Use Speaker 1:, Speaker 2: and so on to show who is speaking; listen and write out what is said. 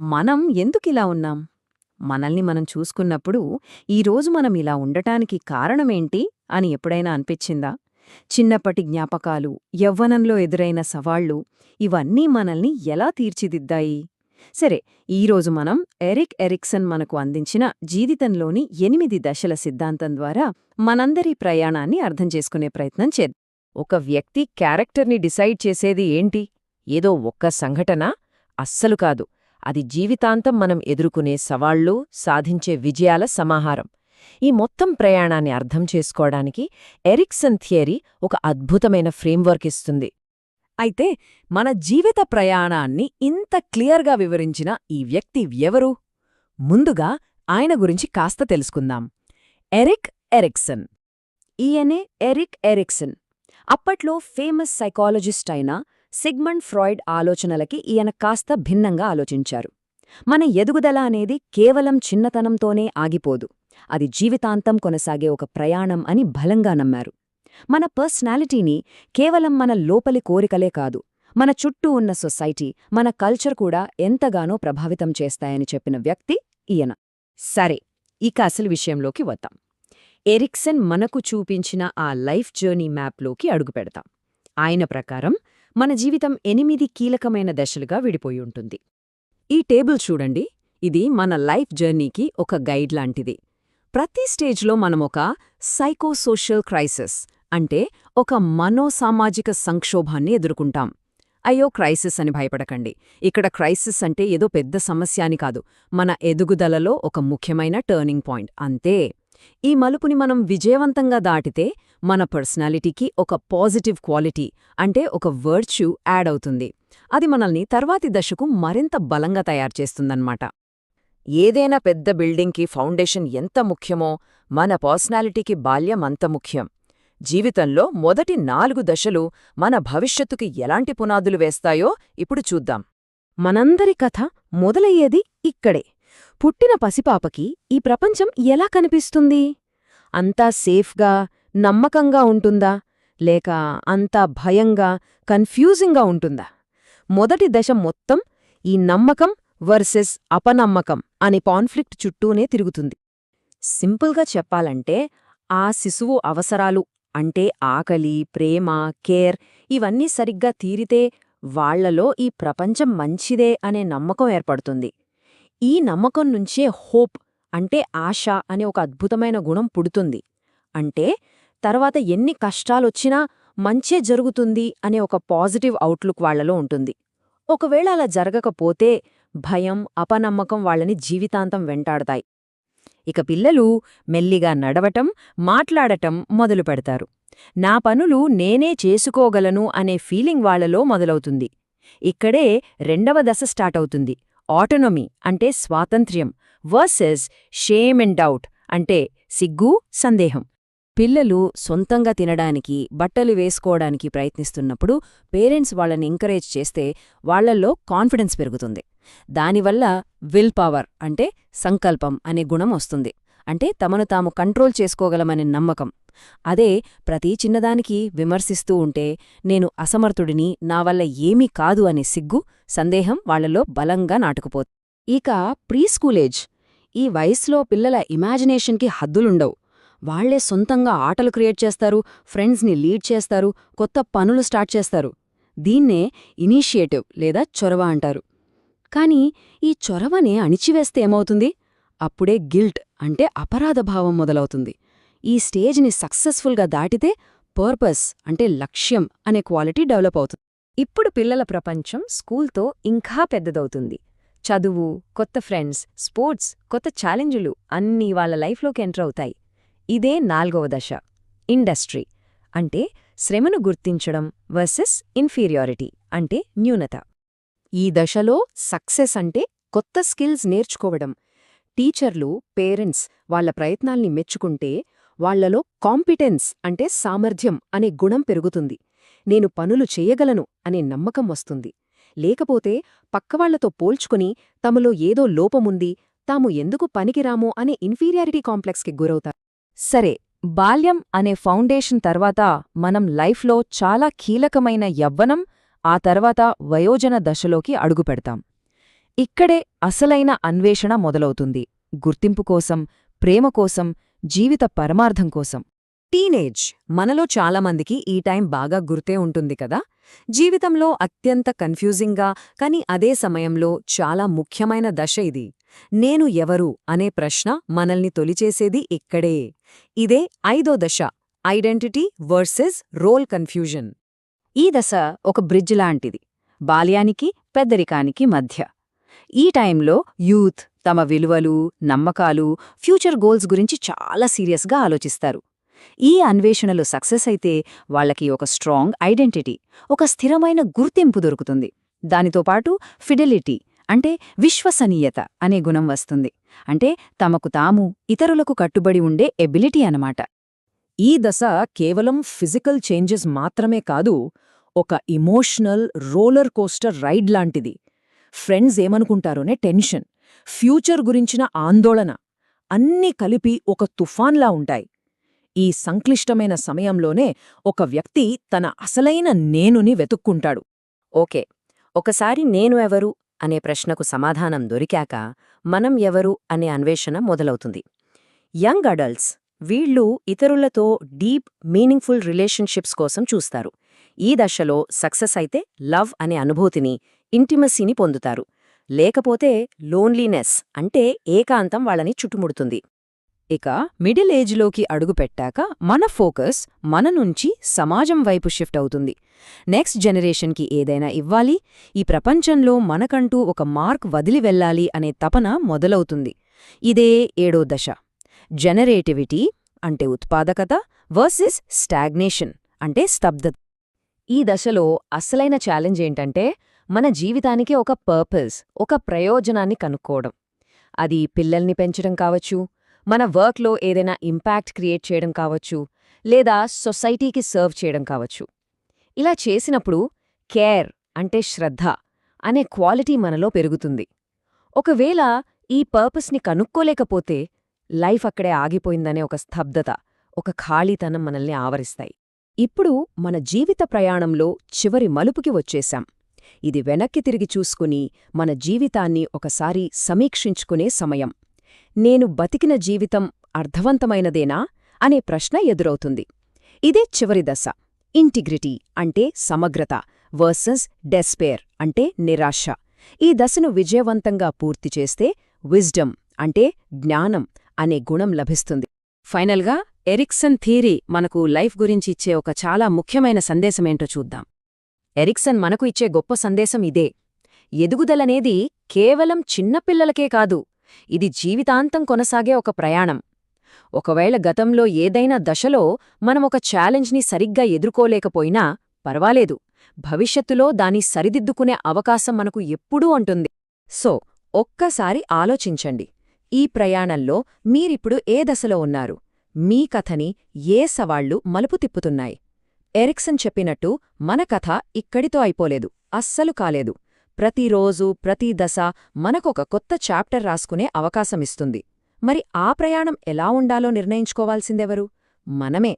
Speaker 1: మనం ఎందుకిలా ఉన్నాం? మనల్ని మనం చూసుకున్నప్పుడు ఈరోజు మనం ఇలా ఉండటానికి కారణమేంటి అని ఎప్పుడైనా అనిపించిందా? చిన్నప్పటి జ్ఞాపకాలు యవ్వనంలో ఎదురైన సవాళ్ళు ఇవన్నీ మనల్ని ఎలా తీర్చిదిద్దాయి? సరే ఈరోజు మనం ఎరిక్ ఎరిక్సన్ మనకు అందించిన జీవితంలోని ఎనిమిది దశల సిద్ధాంతం ద్వారా మనందరి ప్రయాణాన్ని అర్థం చేసుకునే ప్రయత్నం చేద్దాం.
Speaker 2: ఒక వ్యక్తి క్యారెక్టర్ని డిసైడ్ చేసేది ఏంటి? ఏదో ఒక్క సంఘటన? అస్సలు కాదు. అది జీవితాంతం మనం ఎదుర్కొనే సవాళ్ళు సాధించే విజయాల సమాహారం. ఈ మొత్తం ప్రయాణాన్ని అర్థం చేసుకోవడానికి ఎరిక్సన్ థియరీ ఒక అద్భుతమైన ఫ్రేమ్వర్క్ ఇస్తుంది.
Speaker 1: అయితే మన జీవిత ప్రయాణాన్ని ఇంత క్లియర్గా వివరించిన ఈ వ్యక్తి ఎవరు? ముందుగా ఆయన గురించి కాస్త తెలుసుకుందాం. Erik Erikson. ఈయనే ఎరిక్ ఎరిక్సన్. అప్పట్లో ఫేమస్ సైకాలజిస్ట్ అయిన సిగ్మండ్ ఫ్రాయిడ్ ఆలోచనలకి ఈయన కాస్త భిన్నంగా ఆలోచించారు. మన ఎదుగుదల అనేది కేవలం చిన్నతనంతోనే ఆగిపోదు. అది జీవితాంతం కొనసాగే ఒక ప్రయాణం అని బలంగా నమ్మారు. మన పర్సనాలిటీని కేవలం మన లోపలి కోరికలే కాదు మన చుట్టూ ఉన్న సొసైటీ మన కల్చర్ కూడా ఎంతగానో ప్రభావితం చేస్తాయని చెప్పిన వ్యక్తి ఈయన. సరే ఇక అసలు విషయంలోకి వద్దాం. ఎరిక్సన్ మనకు చూపించిన ఆ లైఫ్ జర్నీ మ్యాప్లోకి అడుగుపెడతాం. ఆయన ప్రకారం మన జీవితం ఎనిమిది కీలకమైన దశలుగా విడిపోయి ఉంటుంది. ఈ టేబుల్ చూడండి. ఇది మన లైఫ్ జర్నీకి ఒక గైడ్ లాంటిది. ప్రతి స్టేజ్లో మనమొక సైకోసోషల్ క్రైసిస్ అంటే ఒక మనోసామాజిక సంక్షోభాన్ని ఎదుర్కొంటాం. అయ్యో క్రైసిస్ అని భయపడకండి. ఇక్కడ క్రైసిస్ అంటే ఏదో పెద్ద సమస్య అని కాదు. మన ఎదుగుదలలో ఒక ముఖ్యమైన టర్నింగ్ పాయింట్. అంతే. ఈ మలుపుని మనం విజయవంతంగా దాటితే మన పర్సనాలిటీకి ఒక పాజిటివ్ క్వాలిటీ అంటే ఒక వర్చ్యూ యాడ్ అవుతుంది. అది మనల్ని తర్వాతి దశకు మరింత బలంగా తయారుచేస్తుందన్నమాట
Speaker 2: ఏదైనా పెద్ద బిల్డింగ్కి ఫౌండేషన్ ఎంత ముఖ్యమో మన పర్సనాలిటీకి బాల్యం అంత ముఖ్యం. జీవితంలో మొదటి నాలుగు దశలు మన భవిష్యత్తుకి ఎలాంటి పునాదులు వేస్తాయో ఇప్పుడు చూద్దాం.
Speaker 1: మనందరి కథ మొదలయ్యేది ఇక్కడే. పుట్టిన పసిపాపకి ఈ ప్రపంచం ఎలా కనిపిస్తుంది? అంతా సేఫ్గా నమ్మకంగా ఉంటుందా? లేక అంతా భయంగా కన్ఫ్యూజింగ్గా ఉంటుందా? మొదటి దశ మొత్తం ఈ నమ్మకం వర్సెస్ అపనమ్మకం అనే కాన్ఫ్లిక్ట్ చుట్టూనే తిరుగుతుంది. సింపుల్గా చెప్పాలంటే ఆ శిశువు అవసరాలు అంటే ఆకలి ప్రేమ కేర్ ఇవన్నీ సరిగ్గా తీరితే వాళ్ళలో ఈ ప్రపంచం మంచిదే అనే నమ్మకం ఏర్పడుతుంది. ఈ నమ్మకం నుంచే హోప్ అంటే ఆశ అనే ఒక అద్భుతమైన గుణం పుడుతుంది. అంటే తర్వాత ఎన్ని కష్టాలొచ్చినా మంచే జరుగుతుంది అనే ఒక పాజిటివ్ అవుట్లుక్ వాళ్ళలో ఉంటుంది. ఒకవేళ అలా జరగకపోతే భయం అపనమ్మకం వాళ్ళని జీవితాంతం వెంటాడతాయి. ఇక పిల్లలు మెల్లిగా నడవటం మాట్లాడటం మొదలు పెడతారు. నా పనులు నేనే చేసుకోగలను అనే ఫీలింగ్ వాళ్ళలో మొదలవుతుంది. ఇక్కడే రెండవ దశ స్టార్ట్ అవుతుంది. ఆటోనమీ అంటే స్వాతంత్ర్యం వర్సెస్ షేమ్ అండ్ డౌట్ అంటే సిగ్గు సందేహం. పిల్లలు సొంతంగా తినడానికి బట్టలు వేసుకోవడానికి ప్రయత్నిస్తున్నప్పుడు పేరెంట్స్ వాళ్ళని ఎంకరేజ్ చేస్తే వాళ్ళల్లో కాన్ఫిడెన్స్ పెరుగుతుంది. దానివల్ల విల్ పవర్ అంటే సంకల్పం అనే గుణం వస్తుంది. అంటే తమను తాము కంట్రోల్ చేసుకోగలమనే నమ్మకం. అదే ప్రతి చిన్నదానికి విమర్శిస్తూ ఉంటే నేను అసమర్థుడిని నా వల్ల ఏమీ కాదు అనే సిగ్గు సందేహం వాళ్ళలో బలంగా నాటుకుపోతుంది ఇక ప్రీస్కూలేజ్ ఈ వయస్సులో పిల్లల ఇమాజినేషన్కి హద్దులుండవు. వాళ్ళే సొంతంగా ఆటలు క్రియేట్ చేస్తారు ఫ్రెండ్స్ని లీడ్ చేస్తారు కొత్త పనులు స్టార్ట్ చేస్తారు. దీన్నే ఇనీషియేటివ్ లేదా చొరవ అంటారు. కాని ఈ చొరవనే అణిచివేస్తే ఏమవుతుంది? అప్పుడే గిల్ట్ అంటే అపరాధభావం మొదలవుతుంది. ఈ స్టేజ్ని సక్సెస్ఫుల్గా దాటితే పర్పస్ అంటే లక్ష్యం అనే క్వాలిటీ డెవలప్ అవుతుంది. ఇప్పుడు పిల్లల ప్రపంచం స్కూల్తో ఇంకా పెద్దదవుతుంది. చదువు కొత్త ఫ్రెండ్స్ స్పోర్ట్స్ కొత్త ఛాలెంజులు అన్నీ వాళ్ళ లైఫ్లోకి ఎంటర్ అవుతాయి. ఇదే నాల్గవ దశ ఇండస్ట్రీ. అంటే శ్రమను గుర్తించడం వర్సెస్ ఇన్ఫీరియారిటీ అంటే న్యూనత. ఈ దశలో సక్సెస్ అంటే కొత్త స్కిల్స్ నేర్చుకోవడం. టీచర్లు పేరెంట్స్ వాళ్ళ ప్రయత్నాల్ని మెచ్చుకుంటే వాళ్ళలో కాంపిటెన్స్ అంటే సామర్థ్యం అనే గుణం పెరుగుతుంది. నేను పనులు చేయగలను అనే నమ్మకం వస్తుంది. లేకపోతే పక్కవాళ్ళతో పోల్చుకుని తమలో ఏదో లోపముంది తాము ఎందుకు పనికిరామో అనే ఇన్ఫీరియారిటీ కాంప్లెక్స్కి గురవుతారు. సరే బాల్యం అనే ఫౌండేషన్ తర్వాత మనం లైఫ్లో చాలా కీలకమైన యవ్వనం ఆ తర్వాత వయోజన దశలోకి అడుగుపెడతాం
Speaker 2: ఇక్కడే అసలైన అన్వేషణ మొదలవుతుంది. గుర్తింపు కోసం ప్రేమ కోసం జీవిత పరమార్థం కోసం.
Speaker 1: టీనేజ్ మనలో చాలామందికి ఈ టైం బాగా గుర్తే ఉంటుంది కదా? జీవితంలో అత్యంత కన్ఫ్యూజింగ్గా కానీ అదే సమయంలో చాలా ముఖ్యమైన దశ ఇది. నేను ఎవరు అనే ప్రశ్న మనల్ని తొలిచేసేది ఇక్కడే. ఇదే ఐదో దశ ఐడెంటిటీ వర్సెస్ రోల్ కన్ఫ్యూజన్.
Speaker 2: ఈ దశ ఒక బ్రిడ్జ్ లాంటిది బాల్యానికి పెద్దరికానికి మధ్య. ఈ టైంలో యూత్ తమ విలువలు నమ్మకాలు ఫ్యూచర్ గోల్స్ గురించి చాలా సీరియస్గా ఆలోచిస్తారు. ఈ అన్వేషణలు సక్సెస్ అయితే వాళ్ళకి ఒక స్ట్రాంగ్ ఐడెంటిటీ ఒక స్థిరమైన గుర్తింపు దొరుకుతుంది. దానితో పాటు ఫిడెలిటీ అంటే విశ్వసనీయత అనే గుణం వస్తుంది. అంటే తమకు తాము ఇతరులకు కట్టుబడి ఉండే ఎబిలిటీ అనమాట ఈ దశ కేవలం ఫిజికల్ చేంజెస్ మాత్రమే కాదు ఒక ఇమోషనల్ రోలర్ కోస్టర్ రైడ్ లాంటిది. ఫ్రెండ్స్ ఏమనుకుంటారోనే టెన్షన్ ఫ్యూచర్ గురించిన ఆందోళన అన్నీ కలిపి ఒక తుఫాన్లా ఉంటాయి. ఈ సంక్లిష్టమైన సమయంలోనే ఒక వ్యక్తి తన అసలైన నేనుని వెతుక్కుంటాడు.
Speaker 1: ఓకే ఒకసారి నేను ఎవరు? అనే ప్రశ్నకు సమాధానం దొరికాక మనం ఎవరు అనే అన్వేషణ మొదలవుతుంది. యంగ్ అడల్ట్స్ వీళ్ళు ఇతరులతో డీప్ మీనింగ్ఫుల్ రిలేషన్షిప్స్ కోసం చూస్తారు. ఈ దశలో సక్సెస్ అయితే లవ్ అనే అనుభూతిని ఇంటిమసీని పొందుతారు. లేకపోతే లోన్లీనెస్ అంటే ఏకాంతం వాళ్ళని చుట్టుముడుతుంది.
Speaker 2: ఇక మిడిల్ ఏజ్లోకి అడుగుపెట్టాక మన ఫోకస్ మన నుంచి సమాజం వైపు షిఫ్ట్ అవుతుంది. నెక్స్ట్ జనరేషన్కి ఏదైనా ఇవ్వాలి ఈ ప్రపంచంలో మనకంటూ ఒక మార్క్ వదిలి వెళ్ళాలి అనే తపన మొదలవుతుంది. ఇదే ఏడో దశ. జనరేటివిటీ అంటే ఉత్పాదకత వర్సెస్ స్టాగ్నేషన్ అంటే స్తబ్దత. ఈ దశలో అసలైన ఛాలెంజ్ ఏంటంటే మన జీవితానికి ఒక పర్పస్ ఒక ప్రయోజనాన్ని కనుక్కోవడం. అది పిల్లల్ని పెంచడం కావచ్చు మన వర్క్లో ఏదైనా ఇంపాక్ట్ క్రియేట్ చేయడం కావచ్చు లేదా సొసైటీకి సర్వ్ చేయడం కావచ్చు. ఇలా చేసినప్పుడు కేర్ అంటే శ్రద్ధ అనే క్వాలిటీ మనలో పెరుగుతుంది. ఒకవేళ ఈ పర్పస్ని కనుక్కోలేకపోతే లైఫ్ అక్కడే ఆగిపోయిందనే ఒక స్తబ్దత ఒక ఖాళీతనం మనల్ని ఆవరిస్తాయి. ఇప్పుడు మన జీవిత ప్రయాణంలో చివరి మలుపుకి వచ్చేశాం. ఇది వెనక్కి తిరిగి చూసుకుని మన జీవితాన్ని ఒకసారి సమీక్షించుకునే సమయం. నేను బతికిన జీవితం అర్థవంతమైనదేనా అనే ప్రశ్న ఎదురవుతుంది. ఇదే చివరి దశ. ఇంటిగ్రిటీ అంటే సమగ్రత వర్సెస్ డెస్పేర్ అంటే నిరాశ. ఈ దశను విజయవంతంగా పూర్తి చేస్తే విజ్డమ్ అంటే జ్ఞానం అనే గుణం లభిస్తుంది. ఫైనల్గా ఎరిక్సన్ థీరీ మనకు లైఫ్ గురించి ఇచ్చే ఒక చాలా ముఖ్యమైన సందేశమేంటో చూద్దాం. ఎరిక్సన్ మనకు ఇచ్చే గొప్ప సందేశం ఇదే. ఎదుగుదలనేది కేవలం చిన్నపిల్లలకే కాదు ఇది జీవితాంతం కొనసాగే ఒక ప్రయాణం. ఒకవేళ గతంలో ఏదైనా దశలో మనం ఒక ఛాలెంజ్ని సరిగ్గా ఎదుర్కోలేకపోయినా పర్వాలేదు. భవిష్యత్తులో దాన్ని సరిదిద్దుకునే అవకాశం మనకు ఎప్పుడూ ఉంటుంది. సో ఒక్కసారి ఆలోచించండి. ఈ ప్రయాణంలో మీరిప్పుడు ఏ దశలో ఉన్నారు? మీ కథని ఏ సవాళ్ళు మలుపు తిప్పుతున్నాయి? ఎరిక్సన్ చెప్పినట్టు మన కథ ఇక్కడితో అయిపోలేదు. అస్సలు కాలేదు. ప్రతిరోజు ప్రతి దశ మనకొక కొత్త చాప్టర్ రాసుకునే అవకాశమిస్తుంది. మరి ఆ ప్రయాణం ఎలా ఉండాలో నిర్ణయించుకోవాల్సిందెవరు? మనమే.